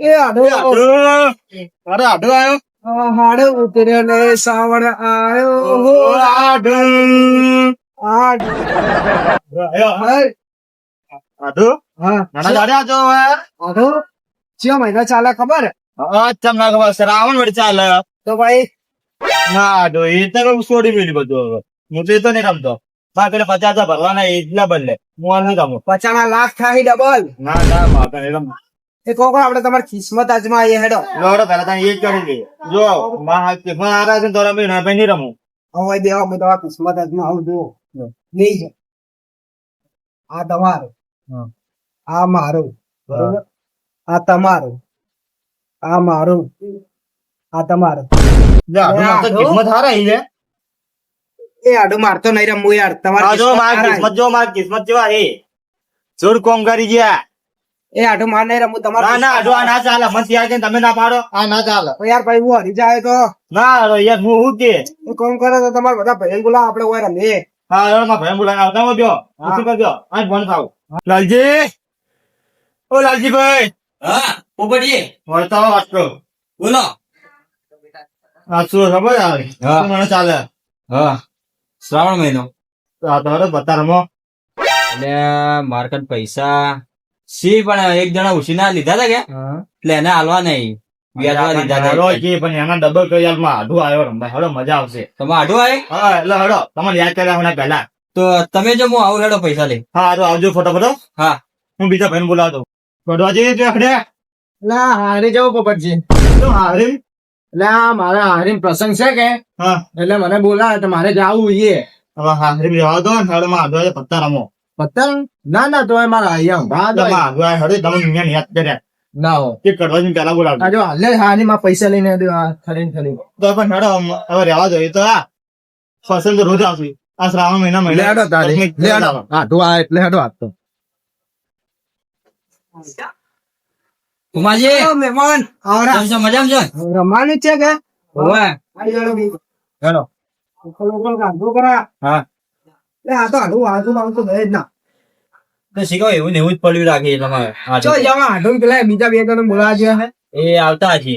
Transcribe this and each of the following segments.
એ આડો અરે આડો આવ્યો હાડો ઉતર્યો ને સાવણ આયો. હો આડો. આડો. આવ્યો આડો? હા. નાના દાદા જો આડો? ચિયો મહિના ચાલે ખબર? અચ્છા ના ખબર શ્રાવણ વળી ચાલે. તો ભાઈ? ના આડો એ તો હું છોડી મેલી બધું હવે. હું તો એ તો નહીં રમતો. બાકી પચાસ ભરવાના એટલા બદલે. હું નહીં રમું. પચાસ લાખ થાય ડબલ ના ના એ કોકો આપણે તમારી કિસ્મત આજમાં આવીએ હેડો. લોડો પહેલા તને એ જ કરી દઈએ જો માં કિસ્મત આરા છે તોરા મેં ના ભાઈ નહીં રમું. હવે બે અમે તમારા કિસ્મત આજમાં આવું જુઓ. નહીં છે આ તમારું. આ મારું. બરોબર? આ તમારો. આ મારો. આ તમારો? કિસ્મત હારા લે એ આડો મારતો નહીં રમવું યાર. તમારી જો કિસ્મત મારી કિસ્મત જો મારી કિસ્મત જેવા એ જોર કોમ કરી ગયા. એ આડું માર નહીં તમારે ના ના આડો આ ના ચાલે મત ત્યાં કે તમે ના પાડો. આ ના ચાલે. તો યાર ભાઈ હું હરી જાય તો. ના યાર હું હું કે? એ કોમ કરે તો તમારે બધા ભાઈ બોલા આપણે ઓય રમીએ. હા આડો માં ભાઈ બોલાને આવતા હો બ્યો. શું કરજો? આ ભણ થાવ લાલજી? ઓ લાલજી ભાઈ. હા પોપટીએ વળતા હો વાત બોલો. આસુરો શું ખબર આવે? હા. શું મને ચાલે? હા. શ્રાવણ મહિનો. આ તો હવે બતા રમો એટલે મારા પૈસા સી પણ એક જણા ઉછીના લીધા હતા કે? એટલે એને હાલવા નહીં. વ્યાજવા લીધા હતા કે પણ એના ડબલ કરી માં આવ્યો રમવા. હેડો મજા આવશે. તમે આડો આવે? હા એટલે હડો તમને યાદ કર્યા હમણાં પહેલા. તો તમે જો હું આવું હેડો પૈસા લઈ. હા તો આવજો ફટાફટ હા. હું બીજા ભાઈને બોલાવતો ગઢવા જઈએ તો અખડે ના હારી જવું પોપટજી. તો હારે? એટલે આ મારા હારી પ્રસંગ છે કે? હા. એટલે મને બોલાવે તો મારે જવું જોઈએ હવે હારે જવા દો ને હેડો માં પત્તા રમો. પતંગ? ના ના તો મારા અહીંયા તમે તમે યાદ કર્યા ના હો. કે કરવા જઈને પહેલા જો હાલે હારી માં પૈસા લઈને ખરીને ખરી તો પણ હેડો હવે રહેવા જોઈએ તો આ. ફસલ તો રોજ આવશે. આ શ્રાવણ મહિના મહિના. લેડો તારી. તકલીફ હા તો આ એટલે હેડો આપતો ઉમાજી. મહેમાન. આવરા. છો? મજામાં છો? રમવાનું છે કે? હેડો. કરા. હા. લે આ તો હાડું હાડું આવતું ભેજ ના શીખો એવું ને એવું જ પડ્યું રાખી તમારે ચો જવા હાડું પેલા બીજા બે જણ બોલાવા છે એ આવતા છે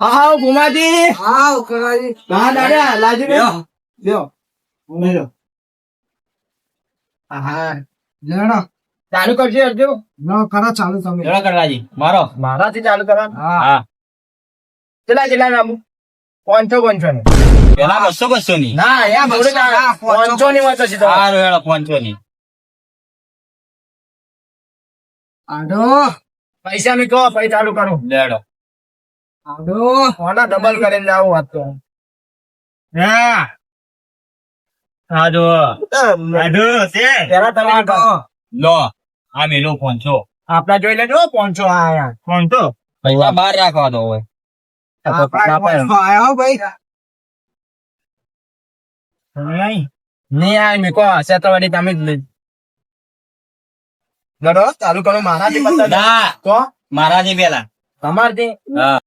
હા હા ભુમાજી હા ઉકળાજી હા દાદા લાજી લ્યો. લ્યો લ્યો હા લેડો ચાલુ કરજે અર્જુ નો કરો ચાલુ તમે કરવાજી મારો મારાથી ચાલુ કરા હા હા કેટલા કેટલા નામું પાંચસો પાંચસો પેલા બસો બસો ની? ના યા મોડે ના પાંચસો ની વાત છે સારું હેડો પાંચસો ની આડો પૈસા મી કહો પૈસા ચાલુ કરો. લેડો આડો હોના ડબલ કરીને જાવ વાત તો. હા? આડો છે પેલા તમે કહો. લો આ મેલો આપડા જોઈ લેજો પાંચસો આયા કોણ તો. પૈસા બહાર રાખવા દો હવે આયા ભાઈ. નહીં નહીં આય મી કહો હશે તો વળી તમે જ લડો ચાલુ કરો મારાથી બતા ના. તો મારાથી પેલા તમારથી. હા.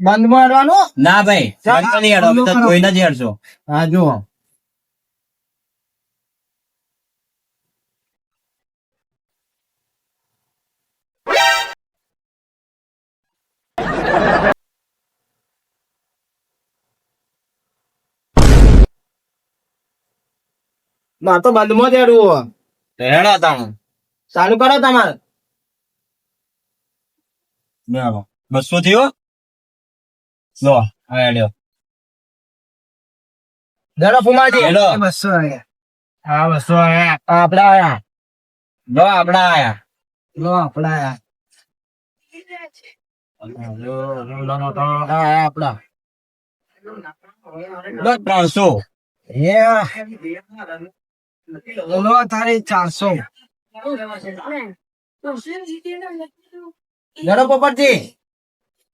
બંધ મારવાનું? ના ભાઈ ચાલ, પાંચસો ની હેડો અમે તો ચાલો. કોઈને જ હેડશો. હા જુઓ. માર તો બંધમાં જ હેડવું તો હેડો તાણ ચાલુ કરો તમારે. બરાબર બસો થયો? લો આ હેડ્યો. ધરો ફુમાજી. હેડો. બસો આયા. હા બસો આયા. આપડા આયા. લો આપડા આયા. લો આપડા આયા. ત્રણસો લો તારી ચારસો ધરો પોપટજી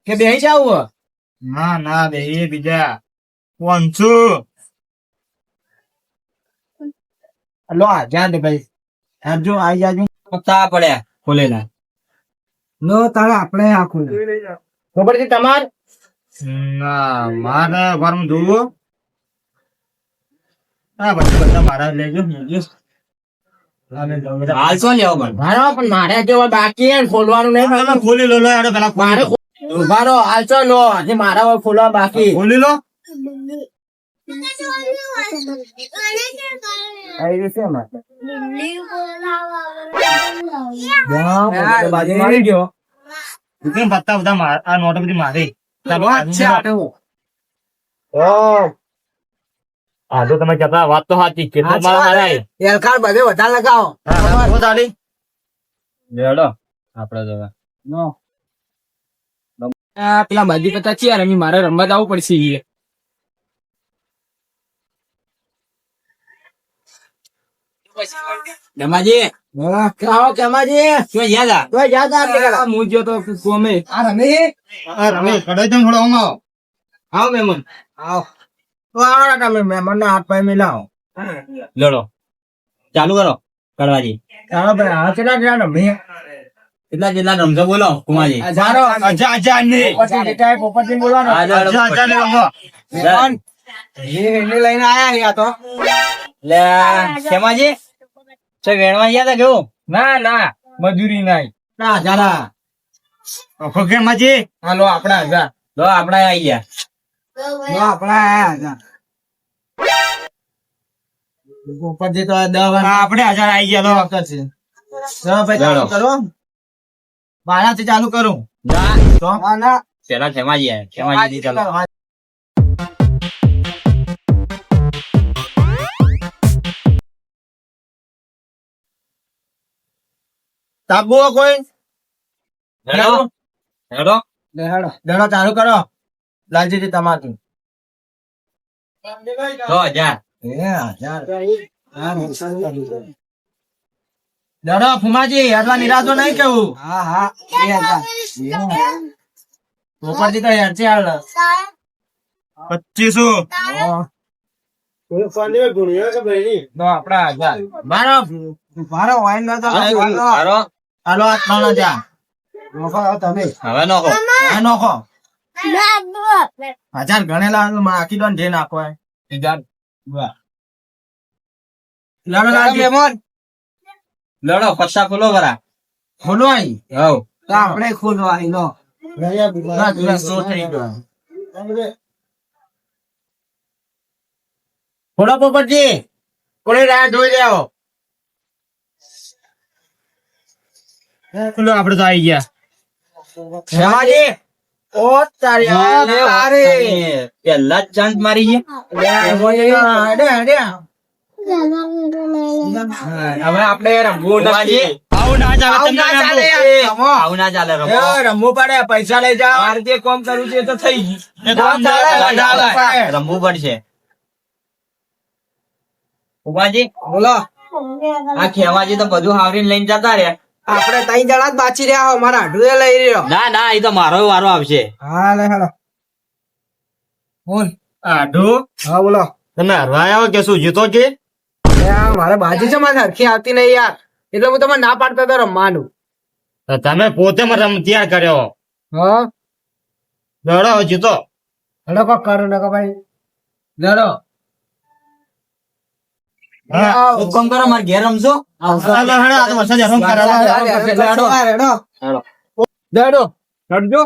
કે બેહી જાવ ના ના બે બીજા પાંચસો લો આ જા દે ભાઈ આજો આઈ જાજો પત્તા પડ્યા ખોલેલા લો તારે આપણે આખું પોપટજી તમાર? ના મારે ઘરમાં જોવો હા બધા બધા મારા લેજો લેજો. હા, લે, લો, બધા. હાલ શું લેવો પણ મારો પણ મારે જેવો બાકી ખોલવાનું નહીં. તમે ખોલી લો લો પેલા મારે લો. ઉભારો હાલશો નો હજી મારા ખોલવા બાકી. ખોલી લો. આવી જશે અમારે. બાજુ મારી ગયો. કેમ પત્તા બધા માર- આ નોટ બધી મારી? ચાલો. હા તો તમે કહેતા વાત તો સાચી. છે. એલખાર બધે વધારે લગાવો. લેડો આપડે તો નો. પેલા બાજી પતા છે રમી મારે રમવા જવું પડશે દમાજી આવો કેમાજી શું યાદ તો યાદ આ હું જો તો કોમે. આ રમી હા, રમેશ, કઢાઈ દઉં થોડો આવો. આવો મેમન. આવો. તો આવો તમે મહેમાન ના હાથ પાય મિલાવો. લડો. ચાલુ કરો કડવાજી. ચાલો ભાઈ આ કેટલા રમી? કેટલા જેટલા રમજો બોલો કુમાજી હજારો. બોલવાનો. એ લઈને આયા યા તો. લે ખેમાજી છે વેણવા ગયા તા કેવું ના ના મજૂરી નાઈ ના હજારા ઓખો માજી? હાલો આપણા હજાર લો આપણા આવી ગયા. લો આપણા આયા હજાર તો આપણે ગયા ભાઈ કરો. મારાથી ચાલુ કરું. ના. તો? ના પેલા ખેમાજી આયા. ખેમાજી ચાલો. તાબુ કોઈ? લડો લડો દડો ચાલુ કરો. લાલજીજી તમારું. સો હજાર દડો ફુમાજી હેડવા નિરાશો નહીં કેવું? હા હા. પોપરજી તો હેડ છે હાલ. પચીસો. તો આપડા મારો. મારો વાઈન તો હાલો આ ત્રણ હજાર નોખો તમે. હવે નોખો. આ નોખો. હજાર ગણેલા આખી દોન જે નાખો. હજાર. વાહ. લાડો લાડજી લડો પત્તા ખોલો વરા. ખોલો અહીં હવ તો આપણે ખોલવા અહીં નો. ખોલો પોપટજી. કોને રાહ જોઈ લેવો ચલો આપડે તો આવી ગયા. હેમાજી ઓ તારી આ પેલા જ ચાંદ મારી ગયા. હવે આપણે રમવું નથી. આવું ના ચાલે, આવું ના ચાલે રમવું. પડે પૈસા લઈ જાવ મારે જે કોમ કરવું છે તો થઈ ગયું. રમવું પડશે. ઉમાજી બોલો. આ ખેમાજી તો બધું હાવરીને લઈને જતા રહ્યા. આપણે ત્રણ જણા જ બાચી રહ્યા હો મારા આઢુએ લઈ રહ્યો. ના ના એ તો મારો વારો આવશે. હા લે હાલો. બોલ. આઢું હા બોલો. તમે હરવા આવ્યો કે શું જીતો કે? મારે બાજી છે મારે સરખી આવતી નહીં યાર. એટલે હું તમને ના પાડતો હતો રમવાનું. તમે પોતે મને રમ કર્યો. હા. લડો જીતો. લડો કોક કરો ને ભાઈ. લડો. હા. એક કરો મારે ઘેર રમશો હાલો, હેડો,